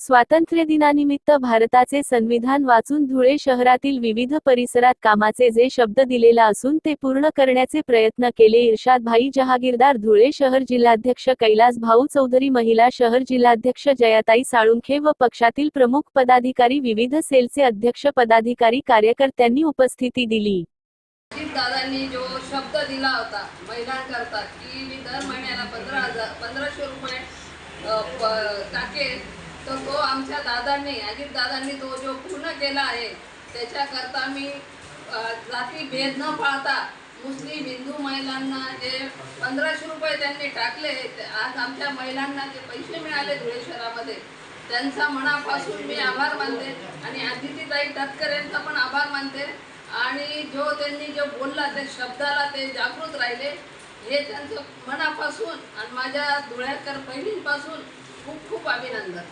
स्वातंत्र्य दिनानिमित्त भारताचे संविधान वाचून धुळे शहरातील विविध परिसरात कामाचे जे शब्द दिलेला असून ते पूर्ण करण्याचे प्रयत्न केले. इर्शाद भाई जहागीरदार धुळे शहर जिल्हाध्यक्ष कैलास भाऊ चौधरी महिला शहर जिल्हाध्यक्ष जयाताई साळुंखे व पक्षातील प्रमुख पदाधिकारी विविध सेलचे अध्यक्ष पदाधिकारी कार्यकर्त्यांनी उपस्थिती दिली. दादांनी जो शब्द दिला होता महिलांकरता की मी दर महिन्याला पंधरा हजार पंधराशे रुपये टाकेल. तर तो आमच्या दादांनी अजित दादांनी तो जो पूर्ण केला आहे त्याच्याकरता मी जाती भेद न पाळता मुस्लिम हिंदू महिलांना जे पंधराशे रुपये त्यांनी टाकले आज आमच्या महिलांना जे पैसे मिळाले धुळे शहरामध्ये त्यांचा मनापासून मी आभार मानते आणि आदितीताई तटकर यांचा पण आभार मानते. आणि जो त्यांनी जो बोलला त्या शब्दाला ते जागृत राहिले हे त्यांचं मनापासून आणि माझ्या धुळ्याकर बहिणींपासून खूप खूप अभिनंदन.